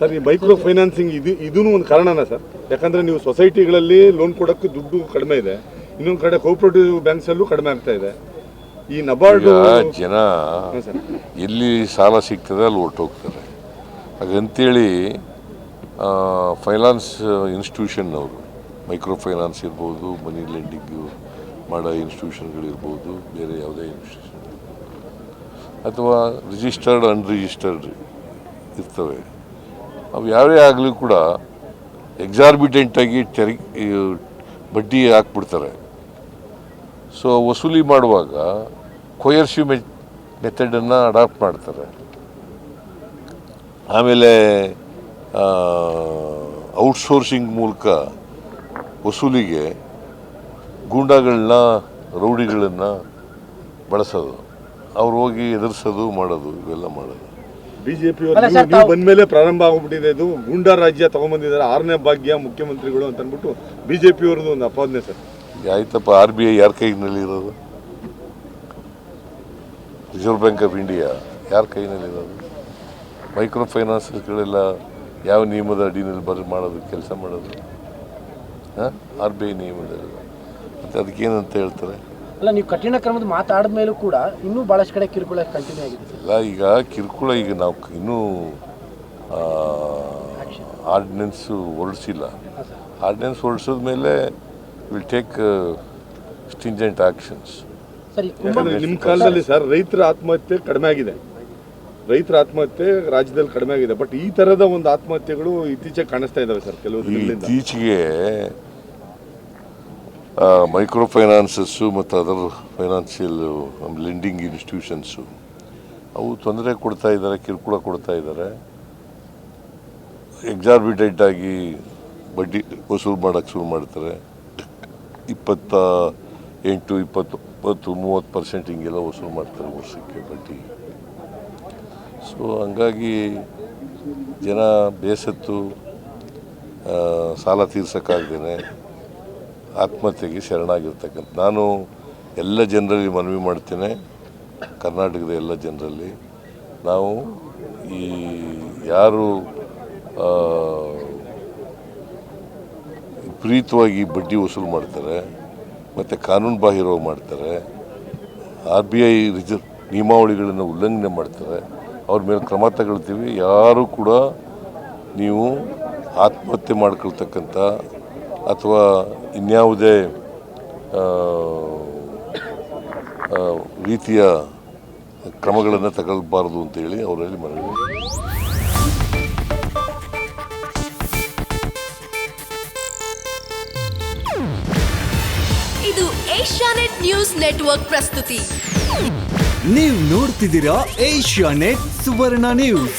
Sir ಈ micro financing ಇದು ಇದೂ ಒಂದು ಕಾರಣನ ಸರ್. ಯಾಕಂದ್ರೆ ನೀವು ಸೊಸೈಟಿಗಳಲ್ಲಿ ಲೋನ್ ಕೊಡೋಕ್ಕೆ ದುಡ್ಡು ಕಡಿಮೆ ಇದೆ. ಇನ್ನೊಂದು ಕಡೆ ಕೋಆಪರೇಟಿವ್ ಬ್ಯಾಂಕ್ಸಲ್ಲೂ ಕಡಿಮೆ ಆಗ್ತಾ ಇದೆ. ಈ ನಬಾರ್ಡ್ ಜನ ಎಲ್ಲಿ ಸಾಲ ಸಿಗ್ತದೆ ಅಲ್ಲಿ ಹೊರ್ಟೋಗ್ತಾರೆ ಹಾಗಂತೇಳಿ ಫೈನಾನ್ಸ್ ಇನ್ಸ್ಟಿಟ್ಯೂಷನ್ನವರು ಮೈಕ್ರೋ ಫೈನಾನ್ಸ್ ಇರ್ಬೋದು ಮನಿ ಲೆಂಡಿಂಗು ಮಾಡೋ ಇನ್ಸ್ಟಿಟ್ಯೂಷನ್ಗಳಿರ್ಬೋದು ಬೇರೆ ಯಾವುದೇ ಇನ್ಸ್ಟಿಟ್ಯೂಷನ್ ಅಥವಾ ರಿಜಿಸ್ಟರ್ಡ್ ಅನ್ರಿಜಿಸ್ಟರ್ಡ್ ಇರ್ತವೆ. ಅವು ಯಾರೇ ಆಗಲಿ ಕೂಡ ಎಕ್ಸಾರ್ಬಿಟೆಂಟಾಗಿ ತೆರಿಗೆ ಈ ಬಡ್ಡಿ ಹಾಕ್ಬಿಡ್ತಾರೆ. ಸೊ ವಸೂಲಿ ಮಾಡುವಾಗ ಕೊಯರ್ಸಿವ್ ಮೆ ಮೆಥಡನ್ನು ಅಡಾಪ್ಟ್ ಮಾಡ್ತಾರೆ. ಆಮೇಲೆ ಔಟ್ಸೋರ್ಸಿಂಗ್ ಮೂಲಕ ವಸೂಲಿಗೆ ಗೂಂಡಾಗಳನ್ನ, ರೌಡಿಗಳನ್ನು ಬಳಸೋದು. ಅವ್ರು ಹೋಗಿ ಎದುರಿಸೋದು ಮಾಡೋದು, ಇವೆಲ್ಲ ಮಾಡೋದು. ಬಿಜೆಪಿ ಬಂದ ಮೇಲೆ ಪ್ರಾರಂಭ ಆಗ್ಬಿಟ್ಟಿದೆ ಇದು. ಗುಂಡಾ ರಾಜ್ಯ ತಗೊಂಡ್ಬಂದಿದ್ದಾರೆ ಆರನೇ ಭಾಗ್ಯ ಮುಖ್ಯಮಂತ್ರಿಗಳು ಅಂತ ಅಂದ್ಬಿಟ್ಟು ಬಿಜೆಪಿ ಅವ್ರದ್ದು ಒಂದು ಅಪಾದನೆ ಸರ್. ಆಯ್ತಪ್ಪ ಆರ್ ಬಿ ಐ ಯಾರ ಕೈನಲ್ಲಿ ಇರೋದು? ರಿಸರ್ವ್ ಬ್ಯಾಂಕ್ ಆಫ್ ಇಂಡಿಯಾ ಯಾರ ಕೈನಲ್ಲಿರೋದು ಮೈಕ್ರೋ ಫೈನಾನ್ಸಸ್ಗಳೆಲ್ಲ ಯಾವ ನಿಯಮದ ಅಡಿನಲ್ಲಿ ಬರ ಮಾಡೋದು ಕೆಲಸ ಮಾಡೋದು? ಹಾಂ? ಆರ್ ಬಿ ಐ ನಿಯಮದಲ್ಲಿ. ಮತ್ತು ಅದಕ್ಕೇನಂತ ಹೇಳ್ತಾರೆ? ಅಲ್ಲ ನೀವು ಕಠಿಣ ಕ್ರಮದ ಮಾತಾಡಿದ ಮೇಲೂ ಕೂಡ ಇನ್ನೂ ಭಾಳಷ್ಟು ಕಡೆ ಕಿರುಕುಳ ಕಂಟಿನ್ಯೂ ಆಗಿದೆ. ಇಲ್ಲ ಈಗ ಕಿರುಕುಳ ಈಗ ನಾವು ಇನ್ನೂ ಆರ್ಡಿನೆನ್ಸು ಹೊರಡಿಸಿಲ್ಲ. ಆರ್ಡಿನೆನ್ಸ್ ಹೊರಡಿಸಿದ ಮೇಲೆ ವಿಲ್ ಟೇಕ್ ಸ್ಟಿಂಜೆಂಟ್ ಆಕ್ಷನ್ಸ್ ನಿಮ್ಮ ಕಾಲದಲ್ಲಿ ಸರ್ ರೈತರ ಆತ್ಮಹತ್ಯೆ ಕಡಿಮೆ ಆಗಿದೆ. ರೈತರ ಆತ್ಮಹತ್ಯೆ ರಾಜ್ಯದಲ್ಲಿ ಕಡಿಮೆ ಆಗಿದೆ. ಬಟ್ ಈ ತರದ ಒಂದು ಆತ್ಮಹತ್ಯೆಗಳು ಇತ್ತೀಚೆಗೆ ಕಾಣಿಸ್ತಾ ಇದಾವೆ ಸರ್ ಕೆಲವು ಇತ್ತೀಚೆಗೆ ಮೈಕ್ರೋ ಫೈನಾನ್ಸಸ್ಸು ಮತ್ತು ಅದರ್ ಫೈನಾನ್ಷಿಯಲ್ ಲೆಂಡಿಂಗ್ ಇನ್ಸ್ಟಿಟ್ಯೂಷನ್ಸು, ಅವು ತೊಂದರೆ ಕೊಡ್ತಾ ಇದ್ದಾರೆ, ಕಿರುಕುಳ ಕೊಡ್ತಾ ಇದ್ದಾರೆ. ಎಕ್ಸಾರ್ಬಿಟೆಡ್ ಆಗಿ ಬಡ್ಡಿ ವಸೂಲು ಮಾಡೋಕ್ಕೆ ಶುರು ಮಾಡ್ತಾರೆ. ಇಪ್ಪತ್ತ ಎಂಟು ಇಪ್ಪತ್ತು ಇಪ್ಪತ್ತು ಮೂವತ್ತು ಪರ್ಸೆಂಟ್ ಹಿಂಗೆಲ್ಲ ವಸೂಲು ಮಾಡ್ತಾರೆ ವರ್ಷಕ್ಕೆ ಬಡ್ಡಿ. ಸೊ ಹಂಗಾಗಿ ಜನ ಬೇಸತ್ತು ಸಾಲ ತೀರ್ಸೋಕ್ಕಾಗ್ದೇ ಆತ್ಮಹತ್ಯೆಗೆ ಶರಣಾಗಿರ್ತಕ್ಕಂಥ ನಾನು ಎಲ್ಲ ಜನರಲ್ಲಿ ಮನವಿ ಮಾಡ್ತೇನೆ. ಕರ್ನಾಟಕದ ಎಲ್ಲ ಜನರಲ್ಲಿ. ನಾವು ಈ ಯಾರು ಪ್ರೀತವಾಗಿ ಬಡ್ಡಿ ವಸೂಲು ಮಾಡ್ತಾರೆ, ಮತ್ತು ಕಾನೂನು ಬಾಹಿರವಾಗಿ ಮಾಡ್ತಾರೆ, ಆರ್ ಬಿ ಐ ರಿಸರ್ವ್ ನಿಯಮಾವಳಿಗಳನ್ನು ಉಲ್ಲಂಘನೆ ಮಾಡ್ತಾರೆ, ಅವ್ರ ಮೇಲೆ ಕ್ರಮ ತಗೊಳ್ತೀವಿ. ಯಾರು ಕೂಡ ನೀವು ಆತ್ಮಹತ್ಯೆ ಮಾಡ್ಕೊಳ್ತಕ್ಕಂಥ ಅಥವಾ ಇನ್ಯಾವುದೇ ರೀತಿಯ ಕ್ರಮಗಳನ್ನು ತಗೊಳ್ಬಾರದು ಅಂತೇಳಿ ಅವರಲ್ಲಿ ಮನವಿ. ಇದು ಏಷ್ಯಾನೆಟ್ ನ್ಯೂಸ್ ನೆಟ್ವರ್ಕ್ ಪ್ರಸ್ತುತಿ ನೀವು ನೋಡ್ತಿದ್ದೀರಾ ಏಷ್ಯಾ ನೆಟ್ ಸುವರ್ಣ ನ್ಯೂಸ್